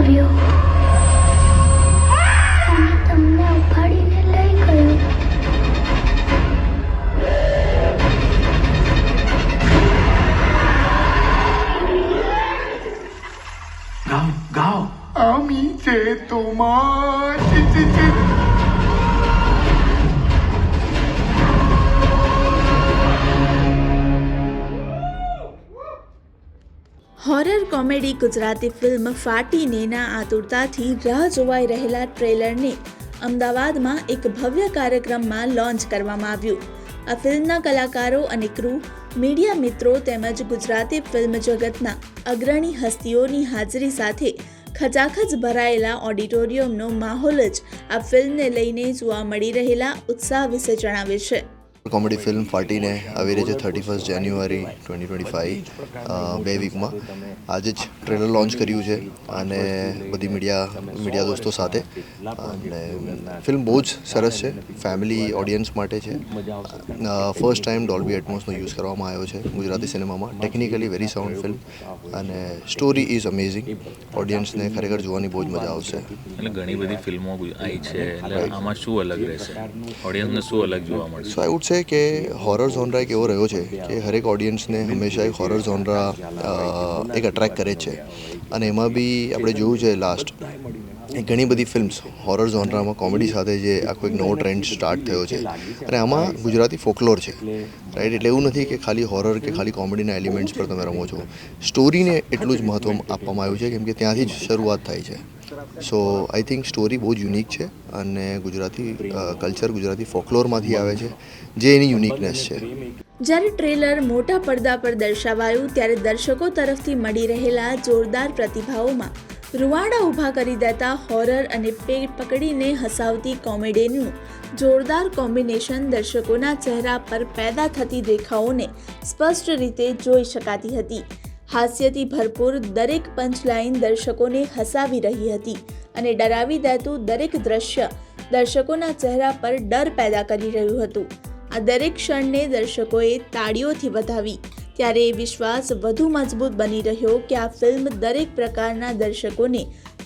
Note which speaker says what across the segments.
Speaker 1: આવ્યો. અને તમને ઉપાડીને લઈ ગયો? ગાઓ ગાઓ.
Speaker 2: আমি હોરર કોમેડી ગુજરાતી ફિલ્મ ફાટીનેના આતુરતાથી રાહ જોવાઈ રહેલા ટ્રેલરને અમદાવાદમાં એક ભવ્ય કાર્યક્રમમાં લોન્ચ કરવામાં આવ્યું. આ ફિલ્મના કલાકારો અને ક્રૂ, મીડિયા મિત્રો તેમજ ગુજરાતી ફિલ્મ જગતના અગ્રણી હસ્તીઓની હાજરી સાથે ખચાખચ ભરાયેલા ઓડિટોરિયમનો માહોલ જ આ ફિલ્મને લઈને જોવા મળી રહેલા ઉત્સાહ વિશે જણાવે છે.
Speaker 3: કોમેડી ફિલ્મ ફાટીને આવી રહી છે thirty first January twenty twenty five બે વીકમાં આજે જ ટ્રેલર લોન્ચ કર્યું છે અને બધી મીડિયા મીડિયા દોસ્તો સાથે. અને ફિલ્મ બહુ જ સરસ છે ફેમિલી ઓડિયન્સ માટે છે. ફર્સ્ટ ટાઈમ ડોલ્બી એટમોસનો યુઝ કરવામાં આવ્યો છે ગુજરાતી સિનેમામાં ટેકનિકલી વેરી સાઉન્ડ ફિલ્મ અને સ્ટોરી ઇઝ અમેઝિંગ ઓડિયન્સને ખરેખર જોવાની બહુ જ મજા આવશે.
Speaker 4: એટલે ઘણી બધી ફિલ્મો આવી છે. એટલે આમાં શું અલગ રહેશે? ઓડિયન્સને શું અલગ જોવા મળશે?
Speaker 3: સો આઈ વુડ સે કે હોરર ઝોનરા એક એવો રહ્યો છે કે હરેક ઓડિયન્સને હંમેશા એક હોરર ઝોનરા એક અટ્રેક્ટ કરે છે. અને એમાં બી આપણે જોયું છે લાસ્ટ ઘણી બધી ફિલ્મ્સ હોરર ઝોનરામાં કોમેડી સાથે જે આખો એક નવો ટ્રેન્ડ સ્ટાર્ટ થયો છે. અને આમાં ગુજરાતી ફોકલોર છે. રાઈટ એટલે એવું નથી કે ખાલી હોરર કે ખાલી કોમેડીના એલિમેન્ટ્સ પર તમે રમો છો. સ્ટોરીને એટલું જ મહત્ત્વ આપવામાં આવ્યું છે કેમ કે ત્યાંથી જ શરૂઆત થાય છે. સો આઈ થિંક સ્ટોરી બહુ જ યુનિક છે અને ગુજરાતી કલ્ચર ગુજરાતી ફોકલોરમાંથી આવે છે, જે એની યુનિકનેસ છે.
Speaker 2: જ્યારે ટ્રેલર મોટા પડદા પર દર્શાવાયું, ત્યારે દર્શકો તરફથી મળી રહેલા જોરદાર પ્રતિભાવોમાં રૂવાડા ઊભા કરી દેતા હોરર અને પેટ પકડીને હસાવતી કોમેડીનું જોરદાર કોમ્બિનેશન દર્શકોના ચહેરા પર પેદા થતી દેખાવોને સ્પષ્ટ રીતે જોઈ શકાતી હતી. હાસ્યથી ભરપૂર દરેક પંચલાઇન દર્શકોને હસાવી રહી હતી અને ડરાવી દેતું દરેક દ્રશ્ય દર્શકોના ચહેરા પર ડર પેદા કરી રહ્યું હતું. આ દરેક ક્ષણને દર્શકોએ તાળીઓથી વધાવી, ત્યારે એ વિશ્વાસ વધુ મજબૂત બની રહ્યો કે આ ફિલ્મ દરેક પ્રકારના દર્શકોને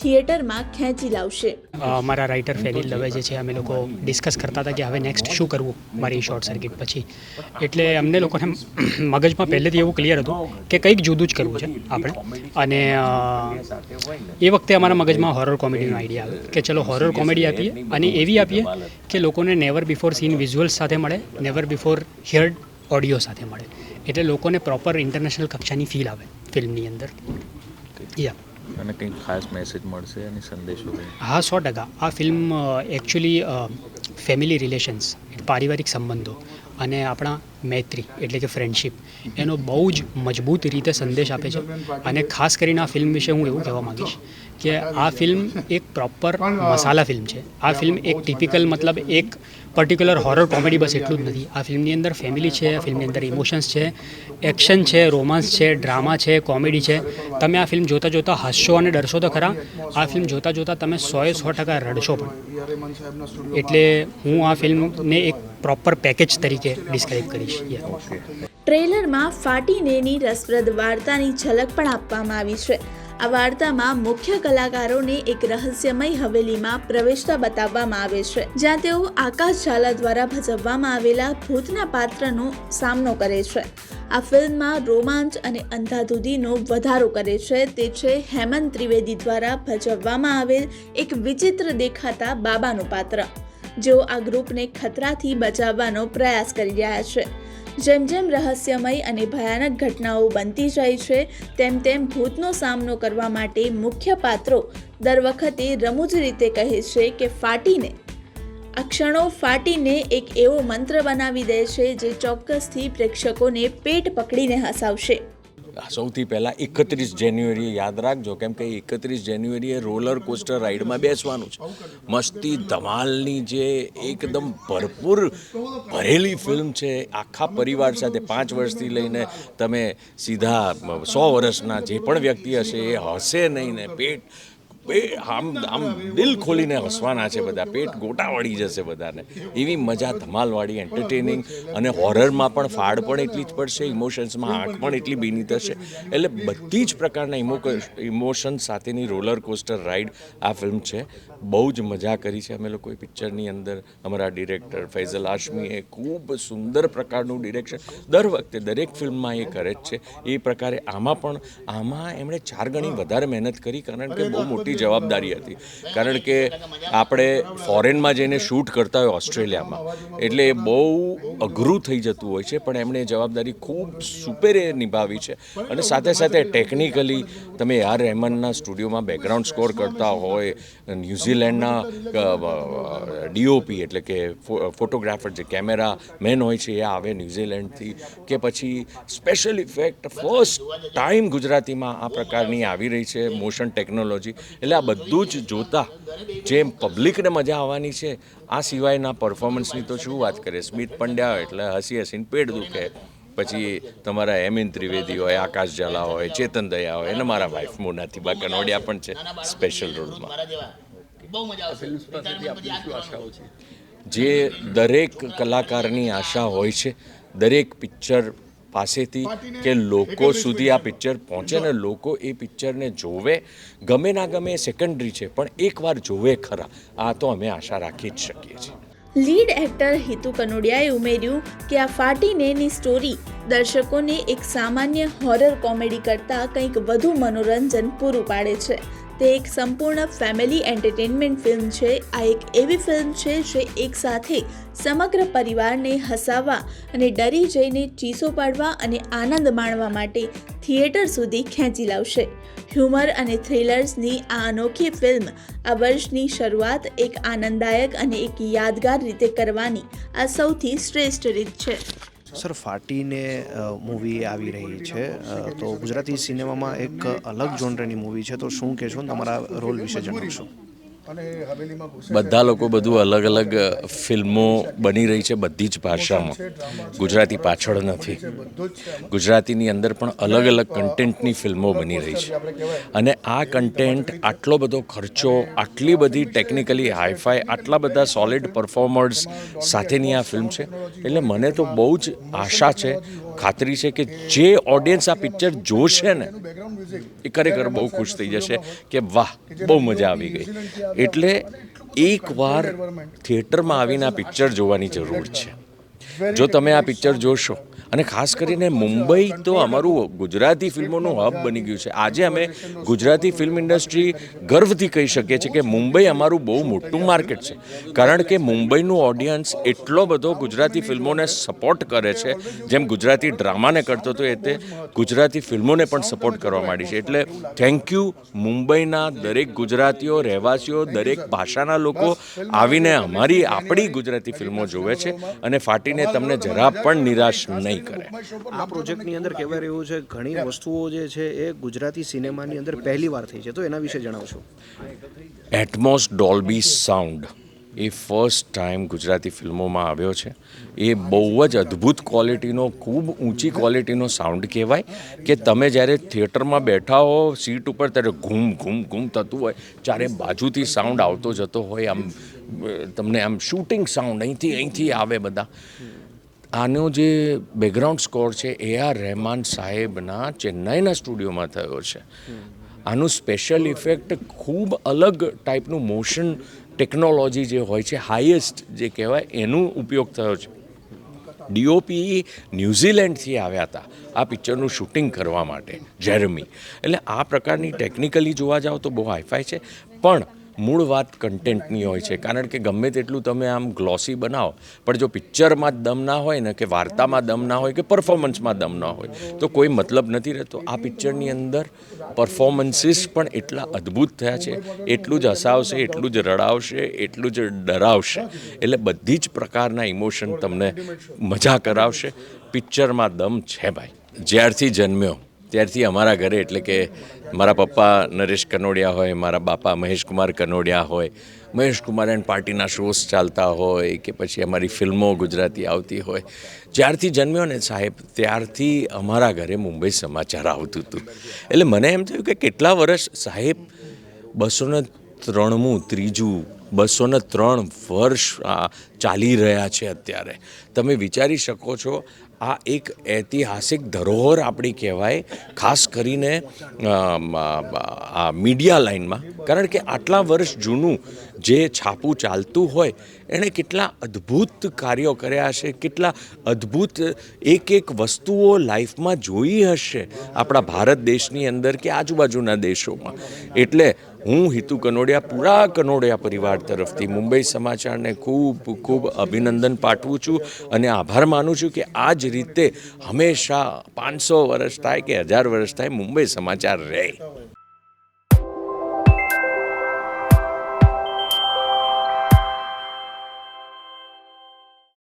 Speaker 2: થિયેટરમાં ખેંચી લાવશે.
Speaker 5: અમારા મારા રાઇટર ફેનિલ દવે જે છે, અમે લોકો ડિસ્કસ કરતા હતા કે હવે નેક્સ્ટ શું કરવું મારી શોર્ટ સર્કિટ પછી. એટલે અમને લોકોને મગજમાં પહેલેથી એવું ક્લિયર હતું કે કંઈક જુદું જ કરવું છે આપણે. અને એ વખતે અમારા મગજમાં હોરર કોમેડીનો આઈડિયા આવ્યો કે ચલો હોરર કોમેડી આપીએ અને એવી આપીએ કે લોકોને નેવર બિફોર સીન વિઝ્યુઅલ્સ સાથે મળે નેવર બિફોર હિયર્ડ ઓડિયો સાથે મળે. એટલે લોકોને પ્રોપર ઇન્ટરનેશનલ કક્ષાની ફીલ આવે ફિલ્મની અંદર. યા
Speaker 4: અને કંઈક ખાસ મેસેજ મળશે અને સંદેશો
Speaker 5: હા, સો ટકા. આ ફિલ્મ એકચ્યુઅલી ફેમિલી રિલેશન્સ પારિવારિક સંબંધો. અને આપણા મૈત્રી, એટલે કે ફ્રેન્ડશિપ એનો બહુ જ મજબૂત રીતે સંદેશ આપે છે. અને ખાસ કરીને આ ફિલ્મ વિશે હું એવું કહેવા માગીશ કે આ ફિલ્મ એક પ્રોપર મસાલા ફિલ્મ છે. આ ફિલ્મ એક ટિપિકલ મતલબ એક પર્ટિક્યુલર હોરર કોમેડી બસ એટલું જ નથી. આ ફિલ્મની અંદર ફેમિલી છે આ ફિલ્મની અંદર ઇમોશન્સ છે એક્શન છે રોમાન્સ છે ડ્રામા છે કોમેડી છે. તમે આ ફિલ્મ જોતાં જોતાં હસશો અને ડરશો તો ખરા. આ ફિલ્મ જોતાં જોતાં તમે સોએ સો ટકા રડશો પણ. એટલે હું આ ફિલ્મને એક પ્રોપર પેકેજ તરીકે ડિસ્ક્રાઇબ કરીશ.
Speaker 2: ટ્રેલરમાં ફાટીનેની રસપ્રદ વાર્તાની ઝલક પણ આપવામાં આવી છે. આ વાર્તામાં મુખ્ય કલાકારોને એક રહસ્યમય હવેલીમાં પ્રવેશતા બતાવવામાં આવે છે, જ્યાં તેઓ આકાશ ઝાલા દ્વારા ભજવવામાં આવેલા ભૂતના પાત્રનો સામનો કરે છે. આ ફિલ્મમાં રોમાંચ અને અંધાધુધીનો વધારો કરે છે. તે છે હેમંત ત્રિવેદી દ્વારા ભજવવામાં આવેલ એક વિચિત્ર દેખાતા બાબાનું પાત્ર. જેઓ આ ગ્રુપને ખતરાથી બચાવવાનો પ્રયાસ કરી રહ્યા છે. જેમ જેમ રહસ્યમય અને ભયાનક ઘટનાઓ બનતી જાય છે, તેમ તેમ ભૂતનો સામનો કરવા માટે મુખ્ય પાત્રો દર વખતે રમૂજ રીતે કહે છે કે ફાટીને, આ ક્ષણો ફાટીને એક એવો મંત્ર બનાવી દે છે જે ચોક્કસથી પ્રેક્ષકોને પેટ પકડીને હસાવશે.
Speaker 6: સૌથી પહેલાં એકત્રીસ જાન્યુઆરીએ યાદ રાખજો કેમ કે એકત્રીસ જાન્યુઆરીએ રોલર કોસ્ટર રાઈડમાં બેસવાનું છે. મસ્તી ધમાલની જે એકદમ ભરપૂર ભરેલી ફિલ્મ છે, આખા પરિવાર સાથે પાંચ વર્ષથી લઈને તમે સીધા સો વર્ષના જે પણ વ્યક્તિ હશે એ હશે નહીં ને, પેટ પે આમ આમ દિલ ખોલીને હસવાના છે બધા. પેટ ગોટા વળી જશે બધાને. એવી મજા ધમાલવાળી એન્ટરટેનિંગ અને હોરરમાં પણ ફાડ પણ એટલી જ પડશે ઇમોશન્સમાં આંખ પણ એટલી બીની થશે. એટલે બધી જ પ્રકારના ઇમો ઇમોશન સાથેની રોલર કોસ્ટર રાઈડ આ ફિલ્મ છે. બહુ જ મજા કરી છે. અમે લોકોએ પિક્ચરની અંદર અમારા ડિરેક્ટર ફૈઝલ હાશમીએ ખૂબ સુંદર પ્રકારનું ડિરેક્શન દર વખતે દરેક ફિલ્મમાં એ કરે જ છે. એ પ્રકારે આમાં પણ આમાં એમણે ચાર ગણી વધારે મહેનત કરી કારણ કે બહુ મોટી જવાબદારી હતી. કારણ કે આપણે ફોરેનમાં જઈને શૂટ કરતા હોય ઓસ્ટ્રેલિયામાં, એટલે એ બહુ અઘરું થઈ જતું હોય છે, પણ એમણે જવાબદારી ખૂબ સુપેરે નિભાવી છે. અને સાથે સાથે ટેકનિકલી તમે આર રહેમાનના સ્ટુડિયોમાં બેકગ્રાઉન્ડ સ્કોર કરતા હોય, ન્યૂઝીલેન્ડના ડીઓપી એટલે કે ફોટોગ્રાફર જે કેમેરા મેન હોય છે એ આવે ન્યૂઝીલેન્ડથી કે પછી સ્પેશિયલ ઇફેક્ટ ફર્સ્ટ ટાઈમ ગુજરાતીમાં આ પ્રકારની આવી રહી છે મોશન ટેકનોલોજી એટલે આ બધું જ જોતા જે પબ્લિકને મજા આવવાની છે, આ સિવાયના પરફોર્મન્સની તો શું વાત કરીએ? સ્મિત પંડ્યા એટલે હસી હસીને પેટ દુખે. પછી તમારા હેમિન ત્રિવેદી હોય, આકાશ ઝાલા હોય, ચેતન દયા હોય અને મારા વાઇફ મોનાથી. કનોડિયા પણ છે સ્પેશિયલ રોલમાં જે દરેક કલાકારની આશા હોય છે, દરેક પિક્ચર પાસેથી કે લોકો સુધી આ પિક્ચર પહોંચે ને લોકો એ પિક્ચરને જોવે, ગમે ના ગમે સેકન્ડરી છે, પણ એકવાર જોવે ખરા. આ તો અમે આશા રાખી જ શકીએ છીએ.
Speaker 2: લીડ એક્ટર હિતુ કનોડિયાએ ઉમેર્યું કે આ ફાટીનેની સ્ટોરી દર્શકોને એક સામાન્ય હોરર કોમેડી કરતાં કંઈક વધુ મનોરંજન પૂરું પાડે છે. તે એક સંપૂર્ણ ફેમિલી એન્ટરટેનમેન્ટ ફિલ્મ છે. આ એક એવી ફિલ્મ છે જે એકસાથે સમગ્ર પરિવારને હસાવવા અને ડરી જઈને ચીસો પાડવા અને આનંદ માણવા માટે થિયેટર સુધી ખેંચી લાવશે. હ્યુમર અને થ્રિલર્સની આ અનોખી ફિલ્મ આ વર્ષની શરૂઆત એક આનંદદાયક અને એક યાદગાર રીતે કરવાની આ સૌથી શ્રેષ્ઠ રીત છે.
Speaker 1: સર, ફાટીને મૂવી આવી રહી છે. તો ગુજરાતી સિનેમામાં એક અલગ જોનરની મૂવી છે. તો શું કહેશો તમારા રોલ વિશે જણાવશો?
Speaker 6: બધા લોકો બધું અલગ અલગ ફિલ્મો બની રહી છે બધી જ ભાષામાં. ગુજરાતી પાછળ નથી. ગુજરાતીની અંદર પણ અલગ અલગ કન્ટેન્ટની ફિલ્મો બની રહી છે. અને આ કન્ટેન્ટ આટલો બધો ખર્ચો આટલી બધી ટેકનિકલી હાઈફાઈ આટલા બધા સોલિડ પરફોર્મર્સ સાથેની આ ફિલ્મ છે. એટલે મને તો બહુ જ આશા છે ખાતરી છે કે જે ઓડિયન્સ આ પિક્ચર જોશે ને, એ ખરેખર બહુ ખુશ થઈ જશે કે વાહ, બહુ મજા આવી ગઈ. એટલે એકવાર થિયેટરમાં આવીને આ પિક્ચર જોવાની જરૂર છે. જો તમે આ પિક્ચર જોશો અને ખાસ કરીને મુંબઈ તો અમારું ગુજરાતી ફિલ્મોનું હબ બની ગયું છે. આજે અમે ગુજરાતી ફિલ્મ ઇન્ડસ્ટ્રી ગર્વથી કહી શકીએ છીએ કે મુંબઈ અમારું બહુ મોટું માર્કેટ છે. કારણ કે મુંબઈનું ઓડિયન્સ એટલો બધો ગુજરાતી ફિલ્મોને સપોર્ટ કરે છે. જેમ ગુજરાતી ડ્રામાને કરતો હતો એ તે ગુજરાતી ફિલ્મોને પણ સપોર્ટ કરવા માંડી છે. એટલે થેન્ક યુ મુંબઈના દરેક ગુજરાતીઓ, રહેવાસીઓ, દરેક ભાષાના લોકો આવીને અમારી આપણી ગુજરાતી ફિલ્મો જોવે છે અને ફાટીને તમને જરા પણ નિરાશ નહીં કરે.
Speaker 1: આ પ્રોજેક્ટની અંદર કહેવાય રહ્યું છે ઘણી વસ્તુઓ જે છે એ ગુજરાતી સિનેમાની અંદર પહેલી વાર થઈ છે. તો એના વિશે જણાવશો.
Speaker 6: એટમોસ ડોલ્બી સાઉન્ડ એ ફર્સ્ટ ટાઈમ ગુજરાતી ફિલ્મોમાં આવ્યો છે. એ બહુ જ અદ્ભુત ક્વોલિટીનો ખૂબ ઊંચી ક્વોલિટીનો સાઉન્ડ કહેવાય કે તમે જ્યારે થિયેટરમાં બેઠા હો સીટ ઉપર ત્યારે ઘૂમ ઘૂમ ઘૂમ થતું હોય. ચારે બાજુથી સાઉન્ડ આવતો જતો હોય. આમ તમને આમ શૂટિંગ સાઉન્ડ અહીંથી અહીંથી આવે બધા. આનો જે બેકગ્રાઉન્ડ સ્કોર છે, એ આર રહેમાન સાહેબના ચેન્નાઈના સ્ટુડિયોમાં થયો છે. આનું સ્પેશિયલ ઇફેક્ટ ખૂબ અલગ ટાઈપનું મોશન ટેકનોલોજી જે હોય છે હાઈએસ્ટ જે કહેવાય, એનું ઉપયોગ થયો છે. ડીઓપી ન્યૂઝીલેન્ડથી આવ્યા હતા, આ પિક્ચરનું શૂટિંગ કરવા માટે, જેરમી. એટલે આ પ્રકારની ટેકનિકલી જોવા જાઓ તો બહુ હાઈફાઈ છે, પણ મૂળ વાત કન્ટેન્ટની હોય છે. કારણ કે ગમે તેટલું તમે આમ ગ્લોસી બનાવો, પણ જો પિક્ચરમાં દમ ના હોય ને કે વાર્તામાં દમ ના હોય કે પરફોર્મન્સમાં દમ ના હોય, તો કોઈ મતલબ નથી રહેતો. આ પિક્ચરની અંદર પરફોર્મન્સીસ પણ એટલા અદ્ભુત થયા છે. એટલું જ હસાવશે, એટલું જ રડાવશે, એટલું જ ડરાવશે. એટલે બધી જ પ્રકારના ઇમોશન તમને મજા કરાવશે. પિક્ચરમાં દમ છે ભાઈ. જ્યારથી જન્મ્યો. ત્યારથી અમારા ઘરે એટલે કે મારા પપ્પા નરેશ કનોડિયા હોય, મારા બાપા મહેશકુમાર કનોડિયા હોય, મહેશકુમાર એન્ડ પાર્ટીના શોઝ ચાલતા હોય કે પછી અમારી ફિલ્મો ગુજરાતી આવતી હોય. જ્યારથી જન્મ્યો ને સાહેબ, ત્યારથી અમારા ઘરે મુંબઈ સમાચાર આવતું હતું. એટલે મને એમ થયું કે કેટલા વર્ષ, સાહેબ બસો ને ત્રણમું, ત્રીજું બસો ને ત્રણ વર્ષ ચાલી રહ્યા છે અત્યારે. તમે વિચારી શકો છો આ એક ઐતિહાસિક ધરોહર આપણી કહેવાય, ખાસ કરીને આ મીડિયા લાઇનમાં. કારણ કે આટલા વર્ષ જૂનું જે છાપું ચાલતું હોય, એણે કેટલા અદ્ભુત કાર્યો કર્યા હશે, કેટલા અદ્ભુત એક એક વસ્તુઓ લાઈફમાં જોઈ હશે આપણા ભારત દેશની અંદર કે આજુબાજુના દેશોમાં. એટલે હું હિતુ કનોડિયા, પૂરા કનોડિયા પરિવાર તરફથી મુંબઈ સમાચારને ખૂબ ખૂબ અભિનંદન પાઠવું છું અને આભાર માનું છું કે આ જ રીતે હંમેશા પાંચસો વર્ષ થાય કે હજાર વર્ષ થાય મુંબઈ સમાચાર રહે.